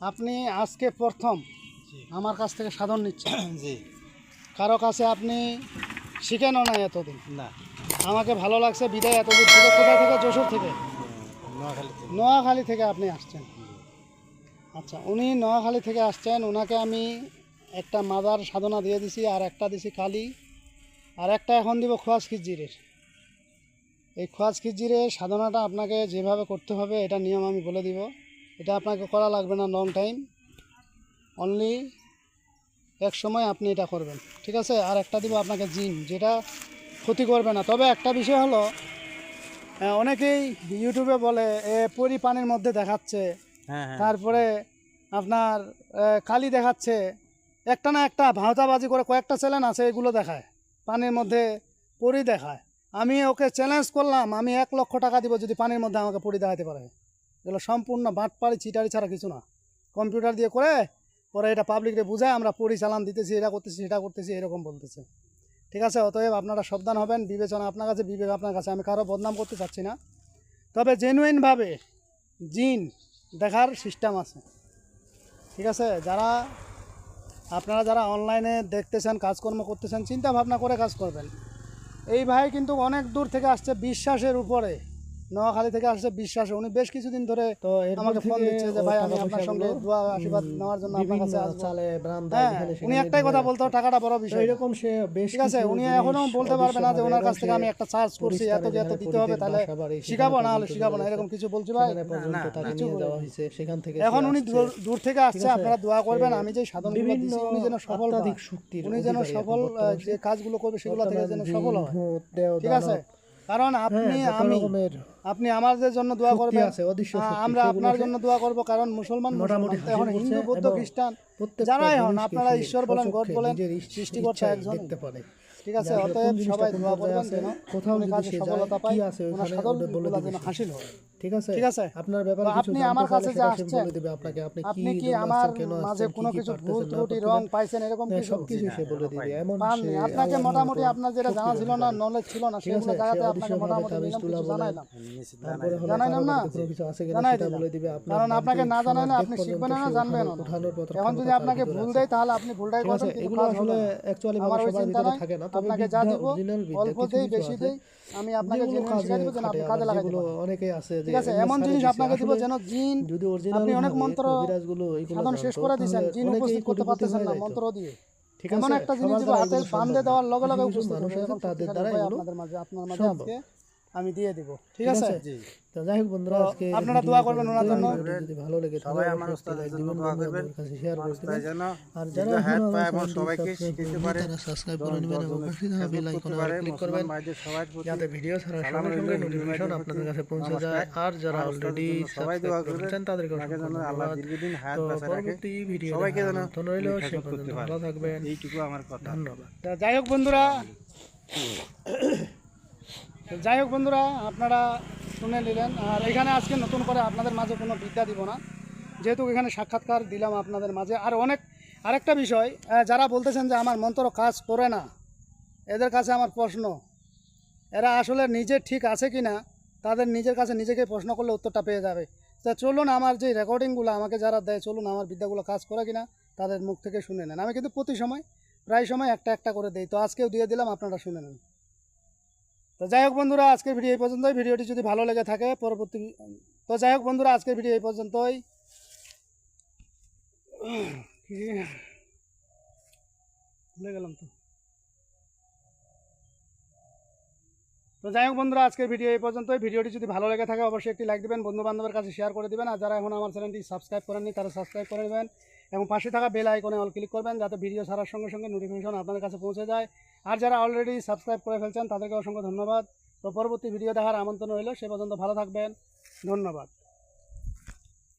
আপনি আজকে প্রথম আমার কাছ থেকে সাধন নিচ্ছেন। জি। কারও কাছে আপনি শিখেনও না এতদিন? না। আমাকে ভালো লাগছে বিদায় এতদিন থেকে। কোথায় থেকে? যশোর থেকে? নোয়াখালী থেকে। নোয়াখালী থেকে আপনি আসছেন। আচ্ছা উনি নোয়াখালী থেকে আসছেন। ওনাকে আমি একটা মাদার সাধনা দিয়ে দিছি আর একটা দিছি কালি আর একটা এখন দিব খোয়াজ খিজিরের। এই খোয়াজ খিজিরের সাধনাটা আপনাকে যেভাবে করতে হবে এটা নিয়ম আমি বলে দিব। এটা আপনাকে করা লাগবে না লং টাইম অনলি এক সময় আপনি এটা করবেন। ঠিক আছে? আর একটা দিব আপনাকে জিন যেটা ক্ষতি করবে না। তবে একটা বিষয় হলো অনেকেই ইউটিউবে বলে এ পরি পানির মধ্যে দেখাচ্ছে। হ্যাঁ হ্যাঁ। তারপরে আপনার কালি দেখাচ্ছে। একটা না একটা ভাওতাবাজি করে কয়েকটা চ্যানেল আছে এগুলো দেখায়। পানির মধ্যে পরি দেখায়। আমি ওকে চ্যালেঞ্জ করলাম আমি এক লক্ষ টাকা দিব যদি পানির মধ্যে আমাকে পরি দেখাতে পারে। এগুলো সম্পূর্ণ বাটপাড়ি চিটারি ছাড়া কিছু না। কম্পিউটার দিয়ে করে পরে এটা পাবলিকরে বুঝায়, আমরা পরি চালান দিতেছি, এটা করতেছি এটা করতেছি, এরকম বলতেছে। ঠিক আছে? অতএব আপনারা সাবধান হবেন, বিবেচনা আপনার কাছে, বিবেক আপনার কাছে। আমি কারও বদনাম করতে চাচ্ছি না। তবে জেনুইনভাবে জিন দেখার সিস্টেম আছে। ঠিক আছে? যারা, আপনারা যারা অনলাইনে দেখতেছেন, কাজকর্ম করতেছেন চিন্তা ভাবনা করে কাজ করবেন। এই ভাই কিন্তু অনেক দূর থেকে আসছে, বিশ্বাসের উপরে। নোয়াখালী থেকে আসছে বিশ্বাসে উনি বেশ কিছুদিন ধরে তো আমাকে ফোন দিচ্ছে যে ভাই আমি আপনার সঙ্গে দোয়া আশীর্বাদ নেওয়ার জন্য আপনার কাছে চালে হ্যাঁ এখানে উনি একটাই কথা বলতো টাকাটা বড় বিষয়। এরকম সে বেশ ঠিক আছে উনি এখনও বলতে পারবে না যে ওনার কাছ থেকে আমি একটা চার্জ করছি এত যে এত দিতে হবে তাহলে শিখাবো না হলে শিখাবো না এরকম কিছু বলছি ভাই সেখানে থেকে এখন উনি দূর- থেকে আসছে আপনারা দোয়া করবেন আমি যে বিভিন্ন উনি যেন সফল। উনি যেন সফল যে কাজগুলো করবে সেগুলো থেকে যেন সফল হয়। ঠিক আছে? কারণ আপনি হ্যাঁ, আমি আপনি আমাদের জন্য দোয়া করবেন আমরা আপনার জন্য দোয়া করব কারণ মুসলমান মোটামুটি এখন হিন্দু বৌদ্ধ খ্রিস্টান। যারাই হন আপনারা ঈশ্বর বলেন গড বলেন সৃষ্টিকর্তা ইচ্ছায় দেখতে পারে। ঠিক আছে অতএব সবাই দোয়া করবেন যেন কোথাও কাজে সফলতা কি আছে ওখানে বলে হাসিল হয় ঠিক আছে? ঠিক আছে? আপনার ব্যাপারে কিছু আপনি আমার কাছে যে আসছেন, দিবে আপনাকে আপনি কি আপনি কি আমার মাঝে কোনো কিছু ভুল ত্রুটি রং পাইছেন এরকম হ্যাঁ, কিছু? সবকিছু সে বলে দিবে এমন সে আপনাকে মোটামুটি আপনার যেটা জানা ছিল না নলেজ ছিল না সেগুলো জায়গাতে আপনাকে মোটামুটি কিছু জানাইলাম না? কিছু আছে কিনা জানাই সেটা বলে দিবে। আপনার কারণ আপনাকে না জানাই না আপনি শিখবেন না জানবেন না এখন যদি ক্ষমতা আপনাকে ভুল দেয় তাহলে আপনি ভুলটাই করবেন কিন্তু এগুলো কাজ আসলে অ্যাকচুয়ালি আমার ভাবে সবার ভিতরে থাকে না তবে আপনাকে যা দিব অল্প দেই বেশি দেই আমি আপনাকে কাজে শিখাই দিব যেন আপনি কাজে লাগাইতে পারেন অনেকেই আছে যে ঠিক আছে এমন জিনিস আপনাকে দিব যেন জিন যদি অরিজিনাল আপনি অনেক মন্ত্র কবিরাজগুলো এগুলো সাধন শেষ করে দিয়েছেন জিন উপস্থিত করতে পারতেছেন না মন্ত্র দিয়ে। ঠিক আছে এমন একটা জিনিস দিব হাতে বান্ধে দেওয়ার লগে লগে উপস্থিত মানুষ আছে তাদের দ্বারা এগুলো আপনাদের মাঝে আপনার মাঝে আজকে। আমি দিয়ে দিব ঠিক ঠিক আছে? আছে? জি। তো যাই হোক বন্ধুরা তো আজকে আপনারা ভিডিও দোয়া করবেন ওনার জন্য। ভিডিও যদি ভালো লেগে থাকে সবাই আমার অবশ্যই ওস্তাদের like জন্য দিবেন, দোয়া বন্ধু-বান্ধবের করবেন। কাছে share করে তাই দিবেন। যেন আর নিজের যারা হাত এখনও পা আমার এবং চ্যানেলটি সবাইকে subscribe শিখাতে করেননি, পারে। তারা subscribe দশ করে নেবেন এবং দশজনের পাশে থাকা Facebook bell করতে icon-এ পারে, click মুসলমান করবেন ভাইদের সবার প্রতি যাতে ভিডিও ছাড়ার সালাম সঙ্গে সঙ্গে রইল, হিন্দু নোটিফিকেশন ভাইদের আপনাদের প্রতি কাছে পৌঁছে নমস্কার। যায়। আর যারা আর অলরেডি ওস্তাদের জন্য সবাই দোয়া করবেন। করেছেন তাদেরকে তাকে অসংখ্য যেন আল্লাহ ধন্যবাদ। দীর্ঘদিন হায়াত তো বাঁচায় রাখে। পরবর্তী ভিডিও সবাইকে যেন আমন্ত্রণ রইল উনি সে খেদমত করতে পর্যন্ত পারে। ভালো থাকবেন। এইটুকু আমার কথা। ধন্যবাদ। তা যাই হোক বন্ধুরা তো যাই হোক বন্ধুরা, আপনারা শুনে নিলেন। আর এখানে আজকে নতুন করে আপনাদের মাঝে কোনো বিদ্যা দিব না। যেহেতু এখানে সাক্ষাৎকার দিলাম আপনাদের মাঝে। আর অনেক, আরেকটা বিষয় যারা বলতেছেন যে আমার মন্ত্র কাজ করে না, এদের কাছে আমার প্রশ্ন, এরা আসলে নিজে ঠিক আছে কি না তাদের নিজের কাছে নিজেকে প্রশ্ন করলে উত্তরটা পেয়ে যাবে। তা চলুন আমার যে রেকর্ডিংগুলো আমাকে যারা দেয়, চলুন আমার বিদ্যাগুলো কাজ করে কিনা, তাদের মুখ থেকে শুনে নেন। আমি কিন্তু প্রতি সময়, প্রায় সময় একটা একটা করে দেই। তো আজকেও দিয়ে দিলাম, আপনারা শুনে নেন। তো যাই হোক বন্ধুরা, আজকের ভিডিও এই পর্যন্তই। ভিডিওটি যদি ভালো লেগে থাকে, পরবর্তী তো যাই হোক বন্ধুরা, আজকের ভিডিও এই পর্যন্তই। ভুলে গেলাম তো। তো যাই হোক বন্ধুরা, আজকের ভিডিও এই পর্যন্তই। ভিডিওটি যদি ভালো লেগে থাকে, অবশ্যই একটি লাইক দিবেন বন্ধু বান্ধবের কাছে শেয়ার করে দিবেন। আর যারা এখন আমার চ্যানেলটি সাবস্ক্রাইব করেননি, তারা সাবস্ক্রাইব করে নেবেন। এবং পাশে থাকা বেল আইকনে অল ক্লিক করবেন যাতে ভিডিও ছাড়ার সঙ্গে সঙ্গে নোটিফিকেশন আপনাদের কাছে পৌঁছে যায়। আর যারা অলরেডি সাবস্ক্রাইব করে ফেলছেন তাদেরকে অসংখ্য ধন্যবাদ। তো পরবর্তী ভিডিও দেখার আমন্ত্রণ রইল, সে পর্যন্ত ভালো থাকবেন। ধন্যবাদ।